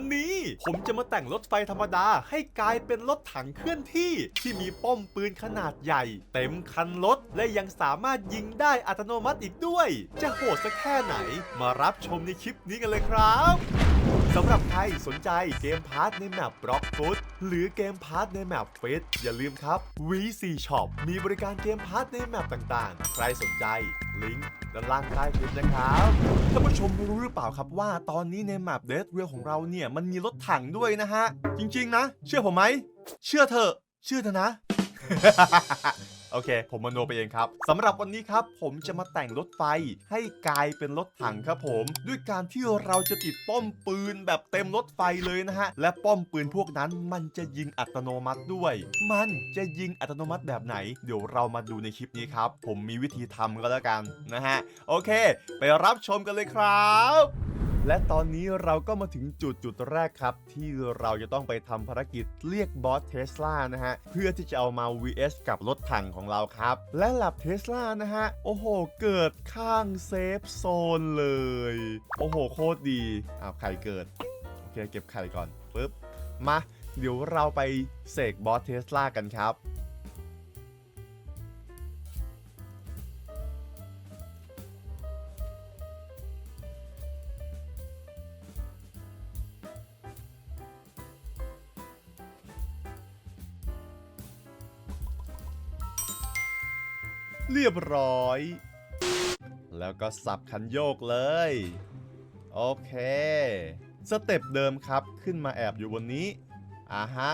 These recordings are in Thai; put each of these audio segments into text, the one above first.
วันนี้ ผมจะมาแต่งรถไฟธรรมดาให้กลายเป็นรถถังเคลื่อนที่ที่มีป้อมปืนขนาดใหญ่ เต็มคันรถและยังสามารถยิงได้อัตโนมัติอีกด้วย จะโหดสักแค่ไหน มารับชมในคลิปนี้กันเลยครับสำหรับใครสนใจเกมพาร์ทในแมปบล็อกฟุต หรือเกมพาร์ทในแมปเฟสอย่าลืมครับ VC Shop มีบริการเกมพาร์ทในแมปต่างๆ ใครสนใจ ลิงก์ด้านล่างใต้คลิปนะครับท่านผู้ชมรู้หรือเปล่าครับว่าตอนนี้ในแมปเดสเรียลของเราเนี่ยมันมีรถถังด้วยนะฮะ จริงๆนะ เชื่อผมไหม เชื่อเถอะเชื่อเถอะนะ โอเค ผมมโนไปเองครับสำหรับวันนี้ครับ ผมจะมาแต่งรถไฟให้กลายเป็นรถถังครับผม ด้วยการที่เราจะติดป้อมปืนแบบเต็มรถไฟเลยนะฮะ และป้อมปืนพวกนั้นมันจะยิงอัตโนมัติด้วย มันจะยิงอัตโนมัติแบบไหน เดี๋ยวเรามาดูในคลิปนี้ครับ ผมมีวิธีทำก็แล้วกันนะฮะ โอเค ไปรับชมกันเลยครับ และตอนนี้เราก็มาถึงจุดจุดแรกครับ ที่เราจะต้องไปทำภารกิจเรียกบอสเทสลานะฮะ เพื่อที่จะเอามา vs กับรถถังของเราครับ และหลับเทสลานะฮะ โอ้โห เกิดข้างเซฟโซนเลย โอ้โห โคตรดีอ้าวไข่เกิด โอเค เก็บไข่ก่อนปึ๊บมา เดี๋ยวเราไปเสกบอสเทสลากันครับ เรียบร้อย แล้วก็สับคันโยกเลย โอเค สเต็ปเดิมครับขึ้นมาแอบอยู่บนนี้อ่าฮะ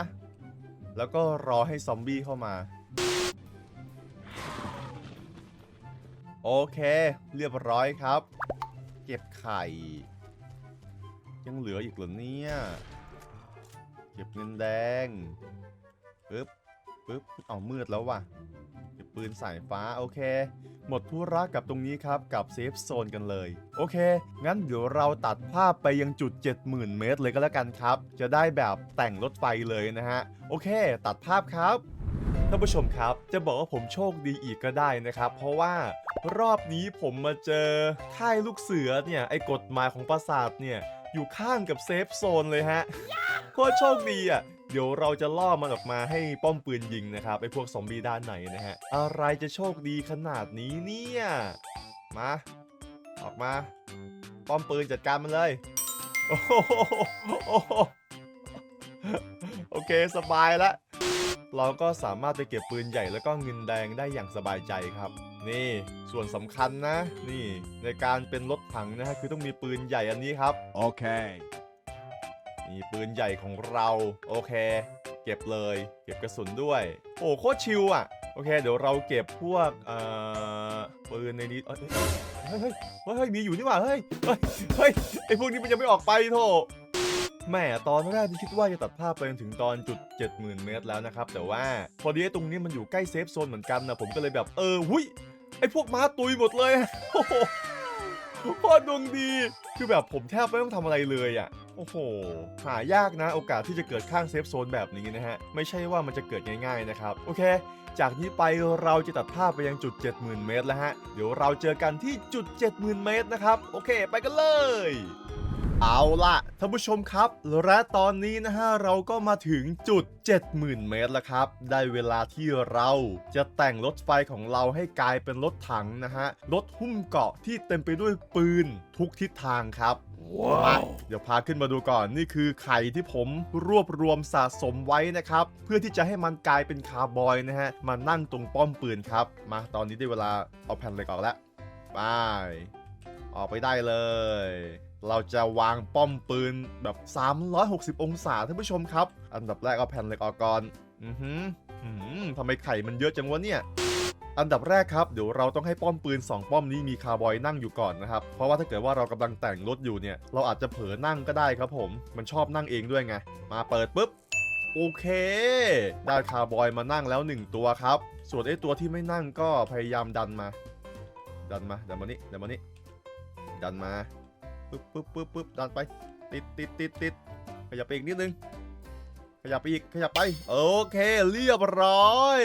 แล้วก็รอให้ซอมบี้เข้ามา โอเค เรียบร้อยครับ เก็บไข่ ยังเหลืออีกเหรอเนี่ย เก็บเงินแดงปึ๊บปึ๊บเอามืดแล้วว่ะ ปืนสายฟ้าโอเค หมดธุระกับตรงนี้ครับกับเซฟโซนกันเลย โอเค งั้นเดี๋ยวเราตัดภาพไปยังจุด 70,000 เมตรเลยก็แล้วกันครับ จะได้แบบแต่งรถไฟเลยนะฮะ โอเค ตัดภาพครับท่านผู้ชมครับ จะบอกว่าผมโชคดีอีกก็ได้นะครับ เพราะว่ารอบนี้ผมมาเจอค่ายลูกเสือเนี่ย ไอ้กฎหมายของปราสาทเนี่ย อยู่ข้างกับเซฟโซนเลยฮะโคตรโชคดีอะ ดี๋ยวเราจะล่อมันออกมาให้ป้อมปืนยิงนะครับไอ้พวกซอมบี้ด้านในนะฮะ อะไรจะโชคดีขนาดนี้เนี่ย มา ออกมา ป้อมปืนจัดการมันเลย โอ้โหโอเคสบายละเราก็สามารถไปเก็บปืนใหญ่แล้วก็เงินแดงได้อย่างสบายใจครับ นี่ส่วนสำคัญนะ นี่ในการเป็นรถถังนะฮะคือต้องมีปืนใหญ่อันนี้ครับ Okay. นี่ปืนใหญ่ของเราโอเค เก็บเลย เก็บกระสุนด้วย โอ้โคตรชิลอะโอเค เดี๋ยวเราเก็บพวกเอ่อปืนในนี้เฮ้ยเฮ้ยเฮ้ยมีอยู่นี่หว่าเฮ้ยเฮ้ยเฮ้ยไอพวกนี้มันยังไม่ออกไปโถแหม่ตอนแรกที่คิดว่าจะตัดภาพไปจนถึงตอนจุด70,000 เมตรแล้วนะครับ แต่ว่าพอดีตรงนี้มันอยู่ใกล้เซฟโซนเหมือนกันนะผมก็เลยแบบเออหุยไอพวกม้าตุยหมดเลยโอ้โหโคตรดวงดี คือแบบผมแทบไม่ต้องทำอะไรเลยอะ โอ้โห หายากนะโอกาสที่จะเกิดข้างเซฟโซนแบบนี้นะฮะ ไม่ใช่ว่ามันจะเกิดง่ายๆนะครับ โอเค จากนี้ไปเราจะตัดภาพไปยังจุด 70,000 เมตรแล้วฮะ เดี๋ยวเราเจอกันที่จุด 70,000 เมตรนะครับ โอเค ไปกันเลยเอาล่ะท่านผู้ชมครับ และตอนนี้นะฮะเราก็มาถึงจุด 70,000 เมตรแล้วครับ ได้เวลาที่เราจะแต่งรถไฟของเราให้กลายเป็นรถถังนะฮะรถหุ้มเกราะที่เต็มไปด้วยปืนทุกทิศทางครับ มาเดี๋ยวพาขึ้นมาดูก่อนนี่คือไข่ที่ผมรวบรวมสะสมไว้นะครับ เพื่อที่จะให้มันกลายเป็นคาร์บอยนะฮะ มานั่งตรงป้อมปืนครับ มาตอนนี้ได้เวลาเอาแผ่นเหล็กออกแล้วไปออกไปได้เลย เราจะวางป้อมปืนแบบ 360 องศาท่านผู้ชมครับ อันดับแรกเอาแผ่นเหล็กออกก่อน อือหืออือหือทำไมไข่มันเยอะจังวะเนี่ย อันดับแรกครับเดี๋ยวเราต้องให้ป้อมปืน 2 ป้อมนี้มีคาร์บอยนั่งอยู่ก่อนนะครับ เพราะว่าถ้าเกิดว่าเรากำลังแต่งรถอยู่เนี่ย เราอาจจะเผลอนั่งก็ได้ครับผม มันชอบนั่งเองด้วยไง มาเปิดปุ๊บ โอเค ได้คาร์บอยมานั่งแล้ว 1 ตัวครับ ส่วนไอ้ตัวที่ไม่นั่งก็พยายามดันมา ดันมา ดันมานี่ดันมานี่ดันมาปึ๊บปึ๊บปึ๊บปึ๊บดันไป ติดติดติดติดขยับไปอีกนิดนึง ยับไปอีกขยับไป โอเคเรียบร้อย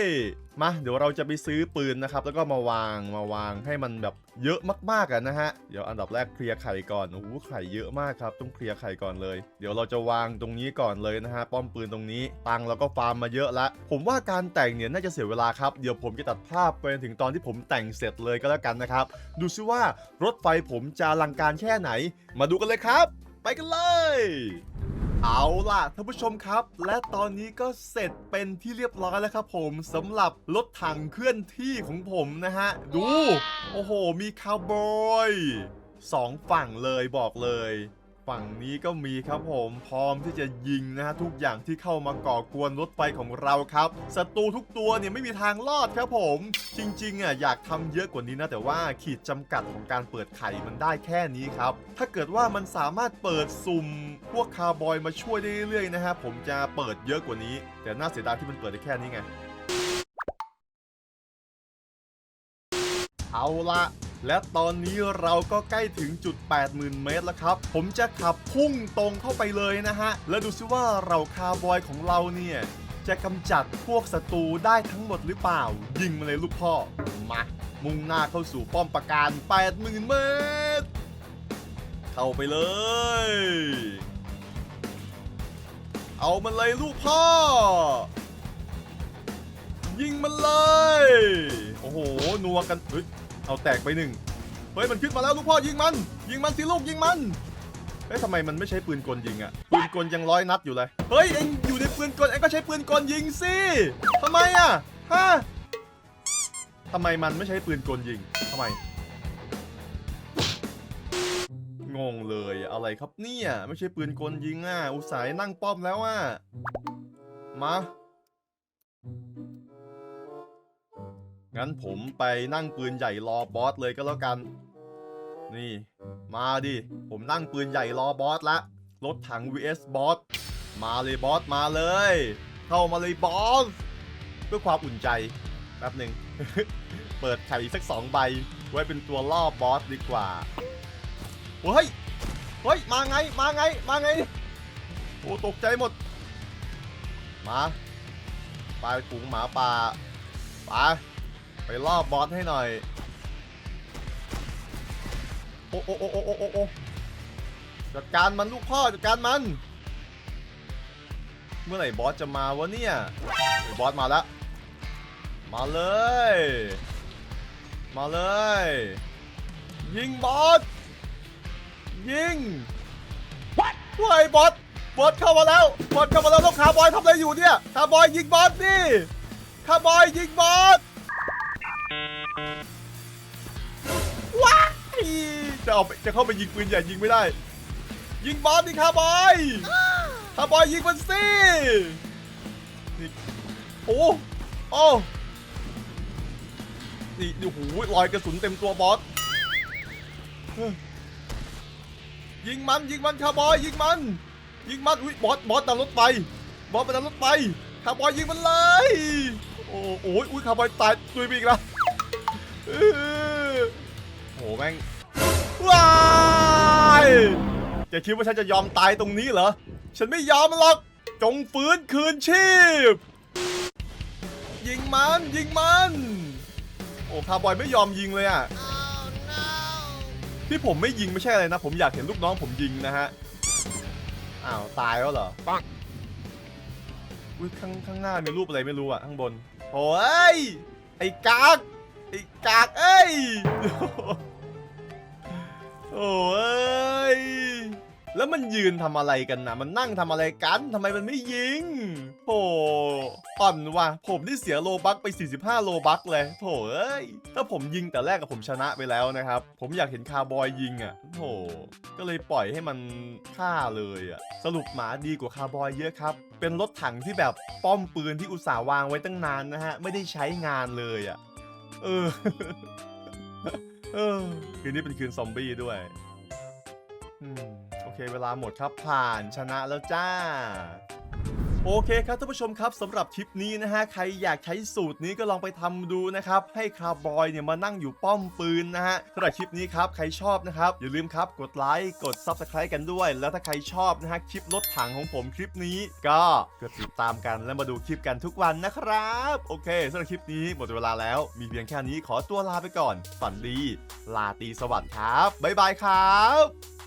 มาเดี๋ยวเราจะไปซื้อปืนนะครับ แล้วก็มาวางมาวางให้มันแบบเยอะมากๆกันนะฮะ เดี๋ยวอันดับแรกเคลียร์ไข่ก่อนโอ้โหไข่เยอะมากครับ ต้องเคลียร์ไข่ก่อนเลย เดี๋ยวเราจะวางตรงนี้ก่อนเลยนะฮะ ป้อมปืนตรงนี้ ตังเราก็ฟาร์มมาเยอะละ ผมว่าการแต่งเนี่ยน่าจะเสียเวลาครับ เดี๋ยวผมจะตัดภาพไปถึงตอนที่ผมแต่งเสร็จเลยก็แล้วกันนะครับ ดูซิว่ารถไฟผมจะลังการแค่ไหน มาดูกันเลยครับ ไปกันเลย เอาล่ะท่านผู้ชมครับ และตอนนี้ก็เสร็จเป็นที่เรียบร้อยแล้วครับผมสำหรับรถถังเคลื่อนที่ของผมนะฮะ ดู โอ้โห มีคาวบอยสองฝั่งเลยบอกเลย ฝั่งนี้ก็มีครับผม พร้อมที่จะยิงนะฮะทุกอย่างที่เข้ามาก่อกวนรถไฟของเราครับศัตรูทุกตัวเนี่ยไม่มีทางรอดครับผม จริงๆอะอยากทำเยอะกว่านี้นะแต่ว่าขีดจำกัดของการเปิดไข่มันได้แค่นี้ครับ ถ้าเกิดว่ามันสามารถเปิดสุ่มพวกคาร์บอยมาช่วยได้เรื่อยๆนะฮะผมจะเปิดเยอะกว่านี้ แต่น่าเสียดายที่มันเปิดได้แค่นี้ไงเอาละ และตอนนี้เราก็ใกล้ถึงจุด 80,000 เมตรแล้วครับ ผมจะขับพุ่งตรงเข้าไปเลยนะฮะ แล้วดูซิว่าเราคาร์บอยของเราเนี่ย จะกำจัดพวกศัตรูได้ทั้งหมดหรือเปล่า ยิงมาเลยลูกพ่อ มา มุ่งหน้าเข้าสู่ป้อมปราการ 80,000 เมตร เข้าไปเลย เอามันเลยลูกพ่อ ยิงมันเลย โอ้โห นัวกันเฮ้ย เอาแตกไปหนึ่งเฮ้ยมันขึ้นมาแล้วลูกพ่อยิงมัน ยิงมันสิลูกยิงมันเฮ้ยทำไมมันไม่ใช้ปืนกลยิงอะปืนกลยังร้อยนัดอยู่เลยเฮ้ยเอ็งอยู่ในปืนกลเอ็งก็ใช้ปืนกลยิงสิทำไมอะฮะทำไมมันไม่ใช้ปืนกลยิงทำไมงงเลยอะไรครับเนี่ย ไม่ใช่ปืนกลยิงอะ อุตส่าห์นั่งป้อมแล้วอะ มา งั้นผมไปนั่งปืนใหญ่รอบอสเลยก็แล้วกัน นี่ มาดิ ผมนั่งปืนใหญ่รอบอสละ รถถัง vs บอส มาเลยบอสมาเลย เข้ามาเลยบอส เพื่อความอุ่นใจ แป๊บหนึ่ง เปิดไข่อีกสักสองใบ ไว้เป็นตัวล่อบอสดีกว่า เฮ้ย เฮ้ย มาไง มาไง มาไง โอ้ตกใจหมด มา ไปฝูงหมาป่า ไป ไปล่อบอสให้หน่อย โอ้โอ้โอ้โอ้โอ้โอ้จัดการมันลูกพ่อจัดการมัน เมื่อไหร่บอสจะมาวะเนี่ยบอสมาแล้ว มาเลย มาเลย ยิงบอส ยิงเฮ้ยบอส บอสเข้ามาแล้ว บอสเข้ามาแล้วแล้วคาร์บอยทำอะไรอยู่เนี่ย คาร์บอยยิงบอสดิคาร์บอยยิงบอส จะเอาไปจะเข้าไปยิงปืนใหญ่ยิงไม่ได้ ยิงบอสดิคาร์บอยคาร์บอยยิงมันสินี่โอ้โอ้นี่โอ้โหรอยกระสุนเต็มตัวบอสยิงมันยิงมันคาร์บอยยิงมัน ยิงมันอุ้ยบอสบอสตามรถไปบอสไปตามรถไปคาร์บอยยิงมันเลยโอ้โอ้ยอุ้ยคาร์บอยตายตุยไปอีกแล้วเออโอ้แม่ง ว้ายแกคิดว่าฉันจะยอมตายตรงนี้เหรอ ฉันไม่ยอมหรอก จงฟื้นคืนชีพ ยิงมัน ยิงมัน โอ้คาร์บอยไม่ยอมยิงเลยอะที่ผมไม่ยิงไม่ใช่อะไรนะ ผมอยากเห็นลูกน้องผมยิงนะฮะ อ้าว ตายแล้วเหรอ ปังอุ้ยข้างข้างหน้ามีรูปอะไรไม่รู้อะข้างบนโอ้ย ไอ้กาก ไอ้กาก เอ้ย โอ้ย แล้วมันยืนทำอะไรกันนะมันนั่งทำอะไรกันทำไมมันไม่ยิงโอ้อ่อนว่ะ ผมนี่เสียโลบักไป 45 โลบักเลยโถเอ้ย ถ้าผมยิงแต่แรกกับผมชนะไปแล้วนะครับ ผมอยากเห็นคาร์บอยยิงอะโถก็เลยปล่อยให้มันฆ่าเลยอะ สรุปหมาดีกว่าคาร์บอยเยอะครับ เป็นรถถังที่แบบป้อมปืนที่อุตส่าห์วางไว้ตั้งนานนะฮะ ไม่ได้ใช้งานเลยอะ เออ เออ คืนนี้เป็นคืนซอมบี้ด้วยอืมโอเคเวลาหมดครับผ่านชนะแล้วจ้า โอเคครับท่านผู้ชมครับสำหรับคลิปนี้นะฮะใครอยากใช้สูตรนี้ก็ลองไปทำดูนะครับให้คาร์บอยเนี่ยมานั่งอยู่ป้อมปืนนะฮะสำหรับคลิปนี้ครับใครชอบนะครับอย่าลืมครับกดไลค์กด Subscribe กันด้วย แล้วถ้าใครชอบนะฮะคลิปรถถังของผมคลิปนี้ ก็กดติดตามกันแล้วมาดูคลิปกันทุกวันนะครับ โอเคสำหรับคลิปนี้หมดเวลาแล้ว มีเพียงแค่นี้ขอตัวลาไปก่อนฝันดี ลาตีสวัสดิ์ครับบ๊ายบายครับ